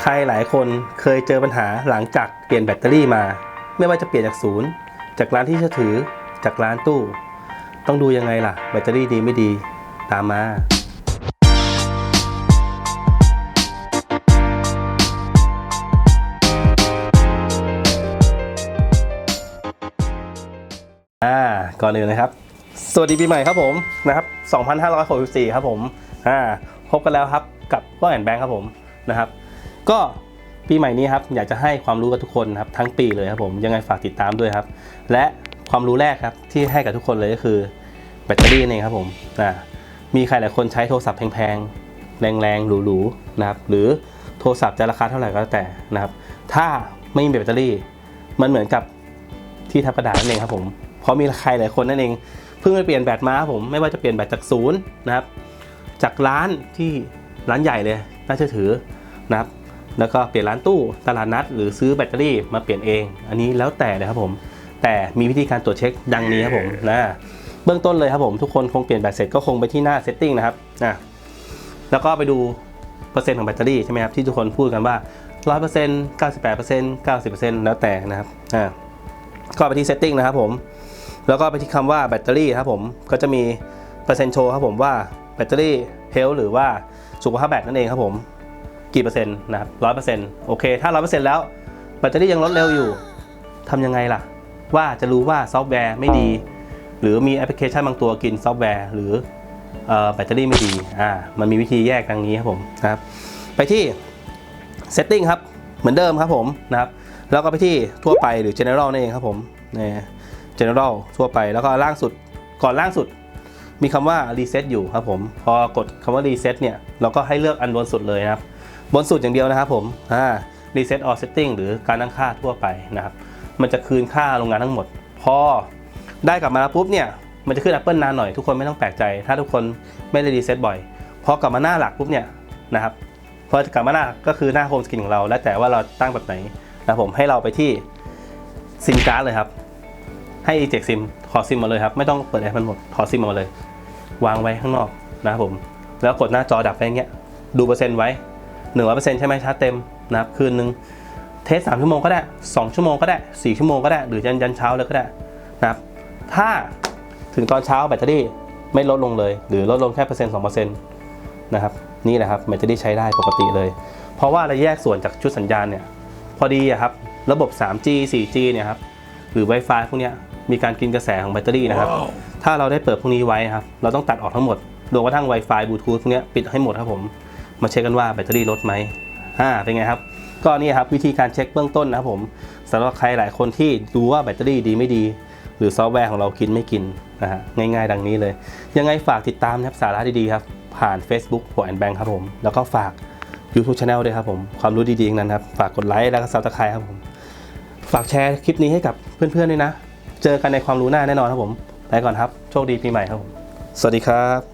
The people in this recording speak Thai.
ใครหลายคนเคยเจอปัญหาหลังจากเปลี่ยนแบตเตอรี่มา ไม่ว่าจะเปลี่ยนจากศูนย์จากร้านที่เชื่อถือจากร้านตู้ ต้องดูยังไงล่ะ แบตเตอรี่ดีไม่ดีตามมาอ่าก่อนอื่นนะครับ สวัสดีปีใหม่ครับผมนะครับ2564 ครับผมอ่าพบกันแล้วครับกับก็แอนแบงค์ครับผมนะครับ ก็ปีใหม่นี้ครับอยากจะให้ความรู้กับทุกคนครับทั้งปีเลยครับผมยังไงฝากติดตามด้วยครับ และความรู้แรกครับที่ให้กับทุกคนเลยก็คือแบตเตอรี่นั่ครับผมอ่ามีใครหลายคนใช้โทรศัพท์แพงๆแรงๆหรูๆนะครับหรือโทรศัพท์จะราคาเท่าไหร่ก็แล้วแต่นะครับ ถ้าไม่มีแบตเตอรี่ มันเหมือนกับที่ทับกระดาษนั่นเองครับผมเพราะมีใครหลายคนนั่นเองเพิ่งไปเปลี่ยนแบตมาครับผมไม่ว่าจะเปลี่ยนแบตจากศูนย์นะครับจากร้านที่ร้านใหญ่เลยน่าเชื่อถือนะครับ แล้วก็เปลี่ยนร้านตู้ตลาดนัด หรือซื้อแบตเตอรี่มาเปลี่ยนเอง อันนี้แล้วแต่เลยครับผม แต่มีวิธีการตรวจเช็คดังนี้ครับผมนะเบื้องต้นเลยครับผมทุกคนคงเปลี่ยนแบตเสร็จก็คงไปที่หน้า setting นะครับนะแล้วก็ไปดูเปอร์เซ็นต์ของแบตเตอรี่ใช่ไหมครับที่ทุกคนพูดกันว่า 100% 98% 90%แล้วแต่นะครับอ่าก็ไปที่ setting นะครับผมแล้วก็ไปที่คำว่าแบตเตอรี่ครับผมก็จะมีเปอร์เซ็นต์โชว์ครับผมว่าแบตเตอรี่เฮลหรือว่าสุขภาพแบตนั่นเองครับผม กี่เปอร์เซ็นต์นะครับร้อยเปอร์เซ็นต์โอเค ถ้าร้อยเปอร์เซ็นต์แล้วแบตเตอรี่ยังลดเร็วอยู่ทำยังไงล่ะ ว่าจะรู้ว่าซอฟต์แวร์ไม่ดี หรือมีแอปพลิเคชันบางตัวกินซอฟต์แวร์ หรือออแบตเตอรี่ไม่ดีอ่ามันมีวิธีแยกดังนี้ครับผมนะครับไปที่ setting ครับเหมือนเดิมครับผมนะครับแล้วก็ไปที่ทั่วไปหรือ general นั่นเองครับผมนี่ general ทั่วไปแล้วก็ล่างสุดก่อนล่างสุด มีคำว่า reset อยู่ครับผม พอกดคำว่า reset เนี่ย เราก็ให้เลือกอันบนสุดเลยนะครับ บนสุดอย่างเดียวนะครับผมอ่า reset all setting หรือการตั้งค่าทั่วไปนะครับ มันจะคืนค่าโรงงานทั้งหมด พอได้กลับมาแล้วปุ๊บเนี่ย มันจะขึ้น Apple นานหน่อยทุกคนไม่ต้องแปลกใจ ถ้าทุกคนไม่ได้ reset บ่อย พอกลับมาหน้าหลักปุ๊บเนี่ยนะครับ พอกลับมาหน้าก็คือหน้าโฮมสกรีนของเรา แล้วแต่ว่าเราตั้งแบบไหนนะครับผมให้เราไปที่ซิมการ์ดเลยครับ ให้ eject sim ขอซิมมาเลยครับ ไม่ต้องเปิดแอปมันหมดขอซิมมาเลย วางไว้ข้างนอกนะครับผม แล้วกดหน้าจอดับไปอย่างเงี้ย ดูเปอร์เซ็นต์ไว้ หนึ่งร้อยเปอร์เซ็นต์ใช่ไหมชาร์จเต็มนะครับคืนนึงเทสสามชั่วโมงก็ได้สองชั่วโมงก็ได้สี่ชั่วโมงก็ได้หรือยันยันเช้าเลยก็ได้นะครับถ้าถึงตอนเช้าแบตเตอรี่ไม่ลดลงเลย หรือลดลงแค่เปอร์เซ็นต์สองเปอร์เซ็นต์นะครับนี่แหละครับแบตเตอรี่ใช้ได้ปกติเลย เพราะว่าเราแยกส่วนจากชุดสัญญาณเนี่ยพอดีอะครับระบบ 3G 4G เนี่ยครับหรือ Wi-Fi พวกเนี้ยมีการกินกระแสของแบตเตอรี่นะครับถ้าเราได้เปิดพวกนี้ไว้ครับเราต้องตัดออกทั้งหมดรวมกระทั่ง Wi-Fi บลูทูธพวกเนี้ยปิดให้หมดครับผม มาเช็คกันว่าแบตเตอรี่ลดไหมอ่าเป็นไงครับ ก็นี่ครับวิธีการเช็คเบื้องต้นนะครับผมสำหรับใครหลายคนที่ดูว่าแบตเตอรี่ดีไม่ดี หรือซอฟต์แวร์ของเรากินไม่กินนะฮะง่ายๆ ดังนี้เลย ยังไงฝากติดตามนะครับสาระดีๆครับ ผ่าน Facebook หัวแอนแบงครับผม แล้วก็ฝาก YouTube Channel ด้วยครับผม ความรู้ดีๆทั้งนั้นครับ ฝากกดไลค์แล้วก็ซับสไครต์ครับผม ฝากแชร์คลิปนี้ให้กับเพื่อนๆด้วยนะ เจอกันในความรู้หน้าแน่นอนครับผม ไปก่อนครับ โชคดีปีใหม่ครับผม สวัสดีครับ